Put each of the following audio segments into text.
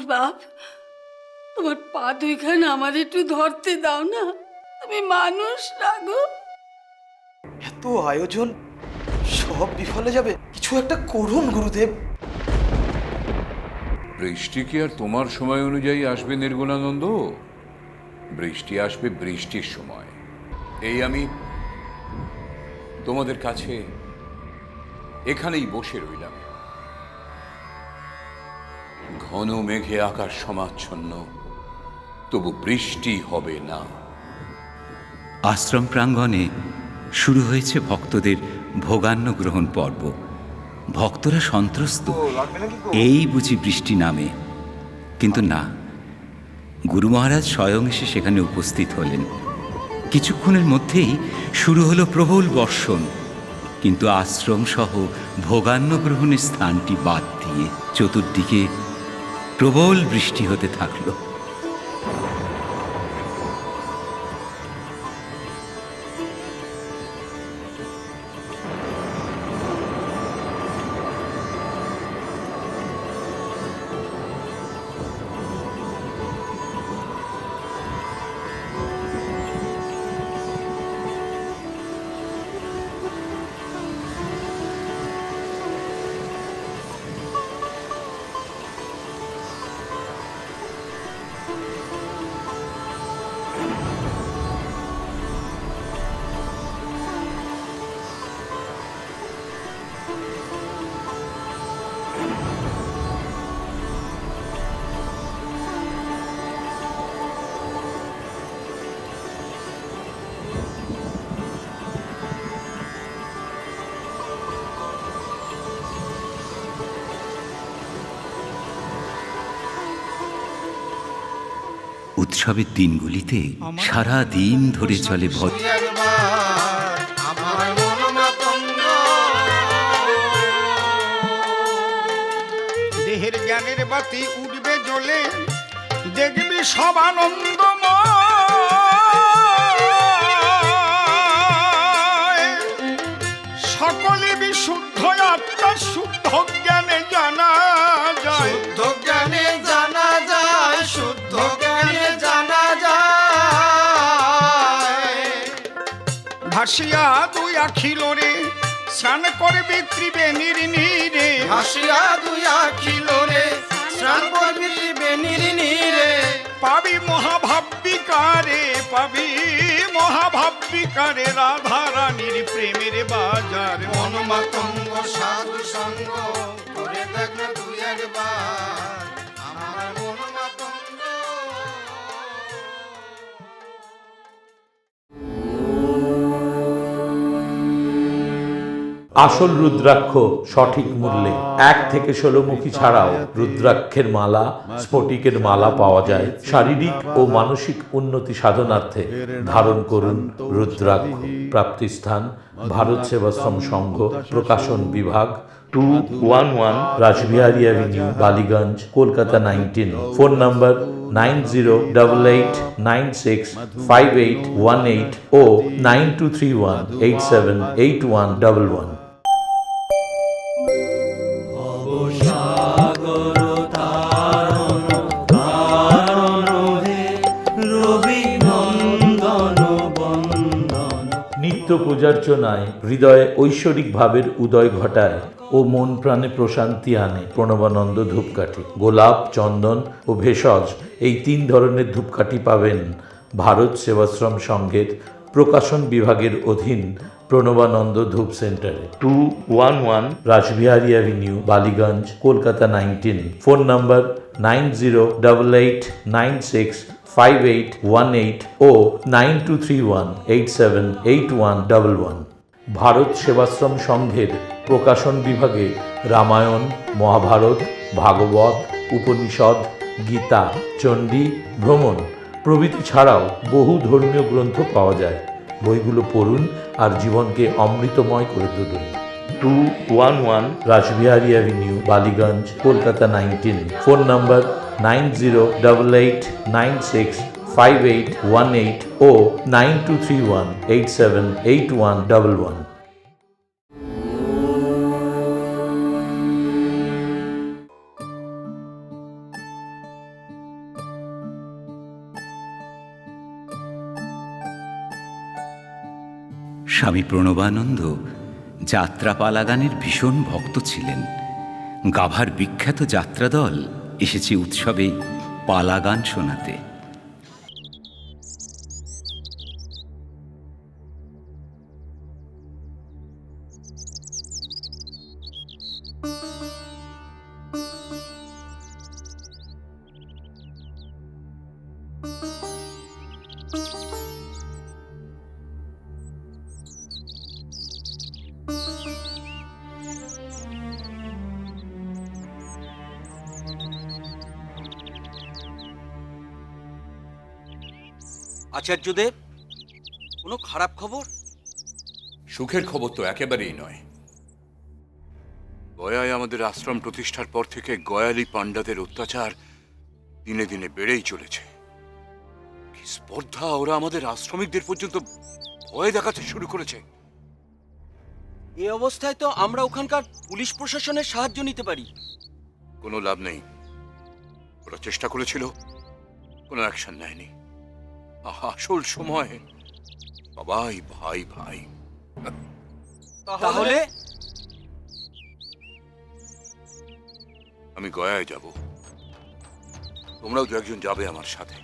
ঠাকুর বাপ তোমার পা দুইখানে আমার একটু ধরতে দাও না। তুমি মানুষ না গো এত আয়োজন সব বিফলে যাবে? কিছু একটা করুন গুরুদেব। বৃষ্টি কি আর তোমার সময় অনুযায়ী আসবে নির্গুণানন্দ? বৃষ্টি আসবে বৃষ্টির সময়। এই আমি তোমাদের কাছে এখানেই বসে রইলাম। ঘন মেঘে আকাশ সমাচ্ছন্ন। তবু বৃষ্টি হবে না। আশ্রম প্রাঙ্গণে শুরু হয়েছে ভক্তদের ভোগান্ন গ্রহণ পর্ব। ভক্তরা সন্ত্রস্ত। এই বুঝি বৃষ্টি নামে। কিন্তু না গুরু মহারাজ স্বয়ং এসে সেখানে উপস্থিত হলেন। কিছুক্ষণের মধ্যেই শুরু হলো প্রবল বর্ষণ। কিন্তু আশ্রম সহ ভোগান্ন গ্রহণের স্থানটি বাদ দিয়ে চতুর্দিকে প্রবল বৃষ্টি হতে থাকল। উৎসবের দিনগুলিতে সারা দিন ধরে চলে ভজ দেহের জ্ঞানের বাতি উঠবে জ্বলে দেখবি সব আনন্দ সকলে বিশুদ্ধ আত্মা শুদ্ধ জ্ঞানে জানা ভাসিয়া দুই আখিল রে স্নান করবি ত্রিবেণীর নীরে হাসিয়া দুই আখিল রে স্নান করবি বেনির নীরে পাবি মহাভাব্যিকারে পাবি মহাভাব্যিকারে রাধা রানীর প্রেমের বাজার। মনমাতঙ্গ সাধু সঙ্গ আসল রুদ্রাক্ষ সঠিক মূল্যে। এক থেকে ষোলো মুখী ছাড়াও রুদ্রাক্ষের মালা স্ফটিকের মালা পাওয়া যায়। শারীরিক ও মানসিক উন্নতি সাধনার্থে ধারণ করুন রুদ্রাক্ষ। প্রাপ্তিস্থান ভারত সেবাশ্রম সংঘ প্রকাশন বিভাগ two one one Rashbehari avenue Ballygunge Kolkata nineteen. Phone number nine zero double eight nine six five eight one eight oh nine two three one eight seven eight one double one. নিত্য পূজার্চনায় হৃদয়ে ঐশ্বরিক ভাবের উদয় ঘটায় ও মন প্রাণে প্রশান্তি আনে প্রণবানন্দ ধূপকাঠি। গোলাপ চন্দন ও ভেষজ এই তিন ধরনের ধূপকাঠি পাবেন ভারত সেবাশ্রম সংঘের প্রকাশন বিভাগের অধীন প্রণবানন্দ ধূপ সেন্টারে। Two one one Rashbehari avenue Ballygunge Kolkata nineteen phone number nine zero double eight nine six five eight one eight oh nine two three one eight seven eight one double one Bharat Sevashram সংঘের প্রকাশন বিভাগে রামায়ণ, মহাভারত, ভাগবত, উপনিষদ, গীতা, চণ্ডী, ভ্রমণ প্রভৃতি ছাড়াও বহু ধর্মীয় গ্রন্থ পাওয়া যায়। বইগুলো পড়ুন আর জীবনকে অমৃতময় করে তুলুন। Two one one Rashbehari avenue Ballygunge Kolkata nineteen phone number nine zero double eight nine six five eight one eight oh nine two three one eight seven eight one double one Swami Pranavananda যাত্রাপালা গানের ভীষণ ভক্ত ছিলেন। গাভার বিখ্যাত যাত্রা দল এসেছে উৎসবে পালা গান শোনাতে। আচার্যদেব কোনো খারাপ খবর? সুখের খবর তো একেবারেই নয়। গয়ায় আমাদের আশ্রম প্রতিষ্ঠার পর থেকে গয়ালি পাণ্ডাদের অত্যাচার দিনে দিনে বেড়েই চলেছে। কি স্পর্ধা ওরা আমাদের আশ্রমিকদের পর্যন্ত ভয় দেখাতে শুরু করেছে। এ অবস্থায় তো আমরা ওখানকার পুলিশ প্রশাসনের সাহায্য নিতে পারি। কোনো লাভ নেই। ওরা চেষ্টা করেছিল কোনো অ্যাকশন নেয়নি। আসল সময়। সবাই ভাই ভাই। তাহলে? আমি গয়ায় যাব। তোমরাও দু একজন যাবে আমার সাথে।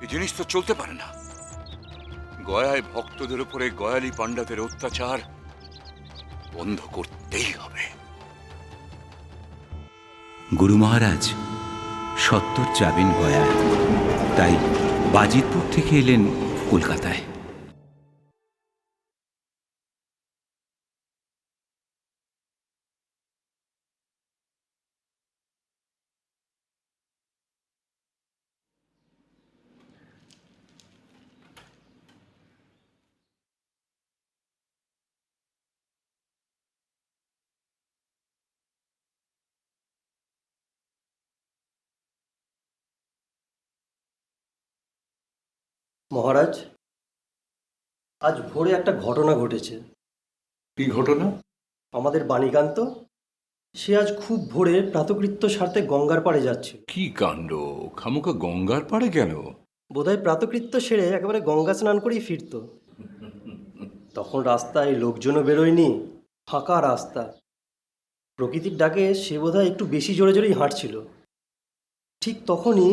এই জিনিস তো চলতে পারে না। গয়ায় ভক্তদের উপরে গয়ালি পাণ্ডাদের অত্যাচার বন্ধ করতেই হবে। গুরু মহারাজ সত্তর যাবেন গয়ায়। তাই বাজিতপুর থেকে এলেন কলকাতায়। মহারাজ আজ ভোরে একটা ঘটনা ঘটেছে। কি ঘটনা? আমাদের বাণীকান্ত সে আজ খুব ভোরে প্রাতকৃত্য স্বার্থে গঙ্গার পাড়ে যাচ্ছে কি কাণ্ড? খামুকা গঙ্গার পাড়ে গেল বোধহয় প্রাতকৃত্য সেরে একেবারে গঙ্গা স্নান করেই ফিরত। তখন রাস্তায় লোকজনও বেরোয়নি ফাঁকা রাস্তা। প্রকৃতির ডাকে সে বোধহয় একটু বেশি জোরে জোরেই হাঁটছিল। ঠিক তখনই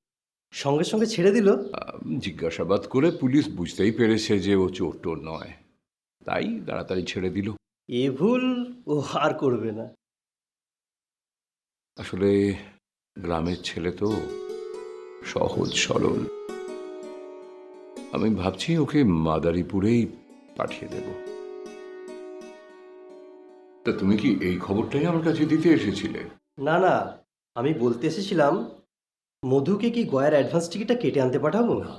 সঙ্গে সঙ্গে ছেড়ে দিল? জিজ্ঞাসাবাদ করে পুলিশ বুঝতেই পেরেছে যে ও চোর টোর নয়। তাই তাড়াতাড়ি ছেড়ে দিল। এ ভুল ও আর করবে না। আসলে গ্রামের ছেলে তো সহজ সরল। আমি ভাবছি ওকে মাদারীপুরেই পাঠিয়ে দেব। তা তুমি কি এই খবরটাই আমার কাছে দিতে এসেছিলে? না না আমি বলতে এসেছিলাম মধুকে কি গয়ার অ্যাডভান্স টিকিটটা কেটে আনতে পাঠাবো? না,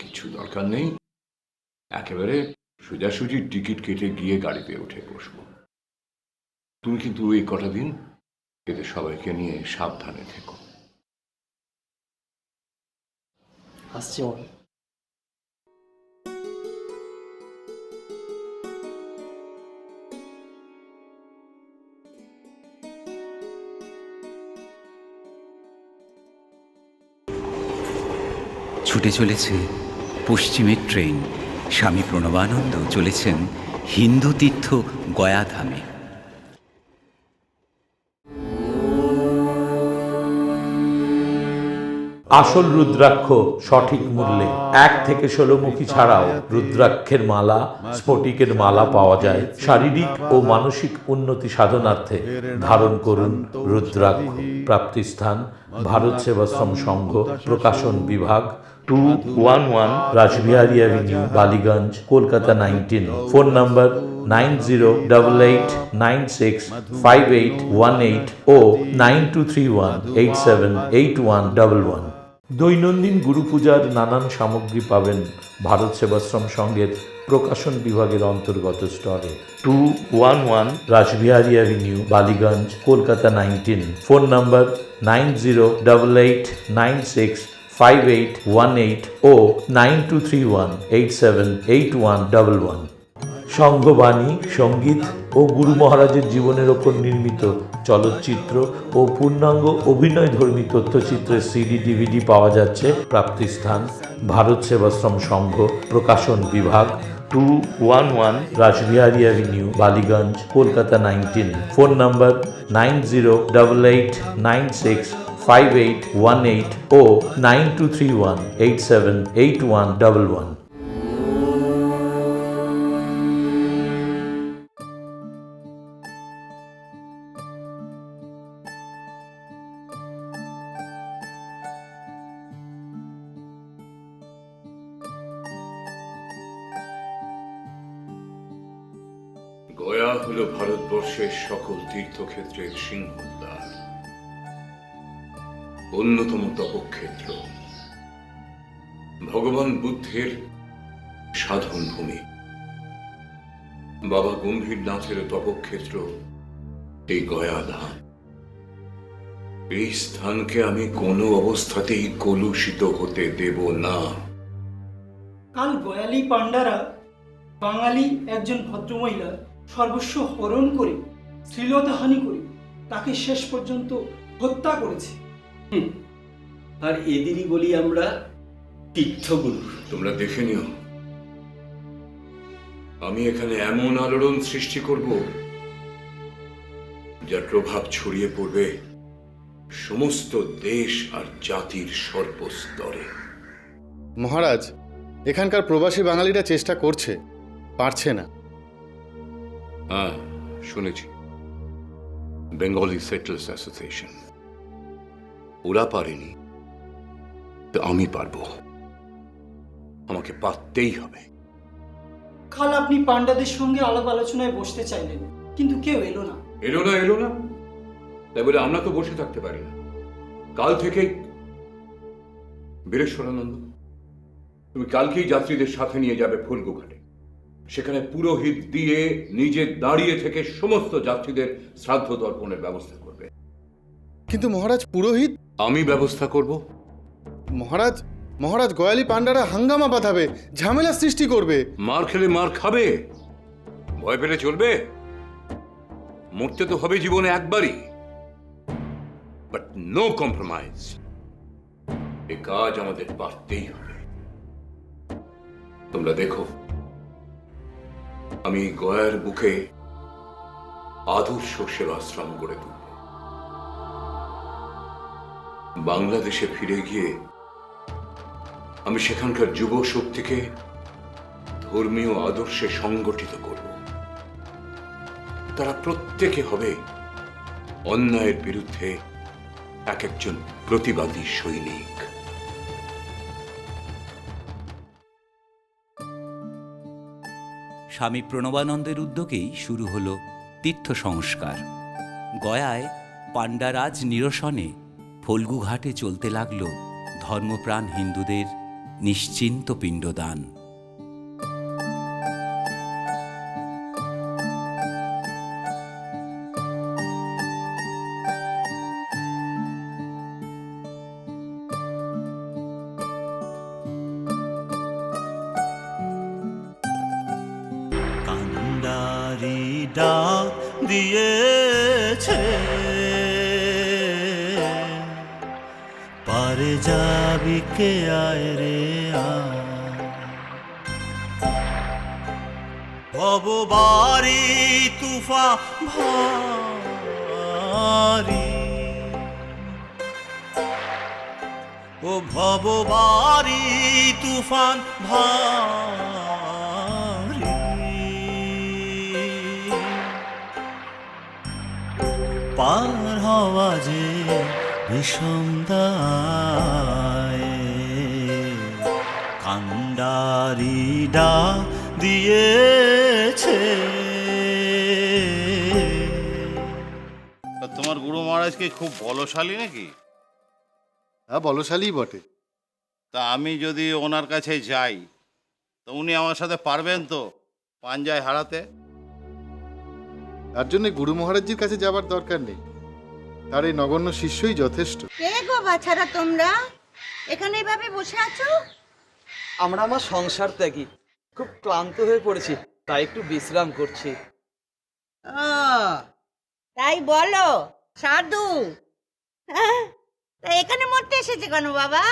কিছু দরকার নেই। একেবারে সোজাসুজি টিকিট কেটে গিয়ে গাড়িতে উঠে বসবো। তুমি কিন্তু এই কটা দিন এদের সবাইকে নিয়ে সাবধানে থেকো। আসছে ছুটে চলেছে পশ্চিমের ট্রেন। স্বামী প্রণবানন্দ চলেছেন হিন্দু তীর্থ গয়াধামে। আসল রুদ্রাক্ষ সঠিক মূল্যে। এক থেকে ষোলোমুখী ছাড়াও রুদ্রাক্ষের মালা, স্ফটিকের মালা পাওয়া যায়। শারীরিক ও মানসিক উন্নতি সাধনার্থে ধারণ করুন রুদ্রাক্ষ। প্রাপ্তিস্থান, ভারত সেবাশ্রম সংঘ, প্রকাশন বিভাগ two one one Rashbehari avenue Ballygunge Kolkata nineteen phone number nine zero double eight nine six five eight one eight oh nine two three one eight seven eight one double one দৈনন্দিন গুরু পূজার নানান সামগ্রী পাবেন ভারত সেবাশ্রম সংঘের প্রকাশন বিভাগের অন্তর্গত স্টলে। Two one one Rashbehari avenue Ballygunge Kolkata nineteen phone number nine zero double eight nine six five eight one eight oh nine two three one eight seven eight one double one সংঘবাণী সংগীত ও গুরু মহারাজের জীবনের ওপর নির্মিত চলচ্চিত্র ও পূর্ণাঙ্গ অভিনয়ধর্মী তথ্যচিত্রের CD DVD পাওয়া যাচ্ছে। প্রাপ্তিস্থান, ভারত সেবাশ্রম সংঘ, প্রকাশন বিভাগ two one one Rashbehari avenue, Ballygunge, Kolkata nineteen phone number nine zero double eight nine six five eight eight eight seven eight one one Gaya হলো ভারতবর্ষের সকল তীর্থক্ষেত্রের সিংহদ্বার। অন্যতম তপক্ষেত্র। ভগবান বুদ্ধের সাধন ভূমি। বাবা গম্ভীরনাথের তপক্ষেত্র, এই গয়া ধাম এই স্থানকে আমি কোনো অবস্থাতেই কলুষিত হতে দেব না। কাল গয়ালি পাণ্ডারা বাঙালি একজন ভদ্রমহিলার সর্বস্ব হরণ করে, শ্লীলতাহানি করে, তাকে শেষ পর্যন্ত হত্যা করেছে। আর এদেরই বলি আমরা তীর্থগুরু। তোমরা দেখে নিও। আমি এখানে এমন আলোড়ন সৃষ্টি করব যার প্রভাব ছড়িয়ে পড়বে সমস্ত দেশ আর জাতির সর্বস্তরে। মহারাজ এখানকার প্রবাসী বাঙালিরা চেষ্টা করছে পারছে না। হ্যাঁ শুনেছি। বেঙ্গলি সেটেলস অ্যাসোসিয়েশন ওরা পারেনি তো আমি পারব। আমাকে পারতেই হবে। কাল আপনি পাণ্ডাদের সঙ্গে আলাপ আলোচনায় বসতে চাইলেন কিন্তু কেউ এলো না। এলো না এলো না। তাই বলে আমরা তো বসে থাকতে পারি না। কাল থেকেই বীরেশ্বরানন্দ তুমি কালকেই যাত্রীদের সাথে নিয়ে যাবে ফুলগু ঘাটে সেখানে পুরোহিত দিয়ে নিজে দাঁড়িয়ে থেকে সমস্ত যাত্রীদের শ্রাদ্ধ তর্পণের ব্যবস্থা করবে। কিন্তু মহারাজ পুরোহিত আমি ব্যবস্থা করব। মহারাজ মহারাজ গয়ালি পাণ্ডারা হাঙ্গামা বাঁধাবে ঝামেলা সৃষ্টি করবে। মার খেলে মার খাবে। ভয় পেলে চলবে। মরতে তো হবে জীবনে একবারই। বাট নো কম্প্রোমাইজ এ কাজ আমাদের পারতেই হবে। তোমরা দেখো আমি গয়ার বুকে আদর্শ সেবাশ্রম গড়ে তুলব বাংলাদেশে ফিরে গিয়ে আমি সেখানকার যুব শক্তিকে ধর্মীয় আদর্শে সংগঠিত করব। তারা প্রত্যেকে হবে অন্যায়ের বিরুদ্ধে এক একজন প্রতিবাদী সৈনিক। স্বামী প্রণবানন্দের উদ্যোগেই শুরু হলো তীর্থ সংস্কার। গয়ায় পাণ্ডারাজ নিরসনে ফল্গুঘাটে চলতে লাগল ধর্মপ্রাণ হিন্দুদের নিশ্চিন্ত পিণ্ডদান। দিয়েছে পারে যাবি কে আয় রে ভববারি তুফা ভারি। ও ভববারি তুফান ভারি। পার হওয়া যে বিষম কান্ডারি দিয়েছে। তোমার গুরু মহারাজ কি খুব বলশালী নাকি? হ্যাঁ বলশালী বটে। তা আমি যদি ওনার কাছে যাই তো উনি আমার সাথে পারবেন তো পাঞ্জায় হারাতে? তার জন্য গুরু মহারাজজির কাছে যাবার দরকার নেই। তার এই নগণ্য শিষ্যই যথেষ্ট। কে গো বাছারা তোমরা? এখানে এভাবে বসে আছো? আমরা আমার সংসার ত্যাগী। খুব ক্লান্ত হয়ে পড়েছি তাই একটু বিশ্রাম করছি। ও তাই বলো সাধু। হ্যাঁ তা এখানে মরতে এসেছে কেন বাবা?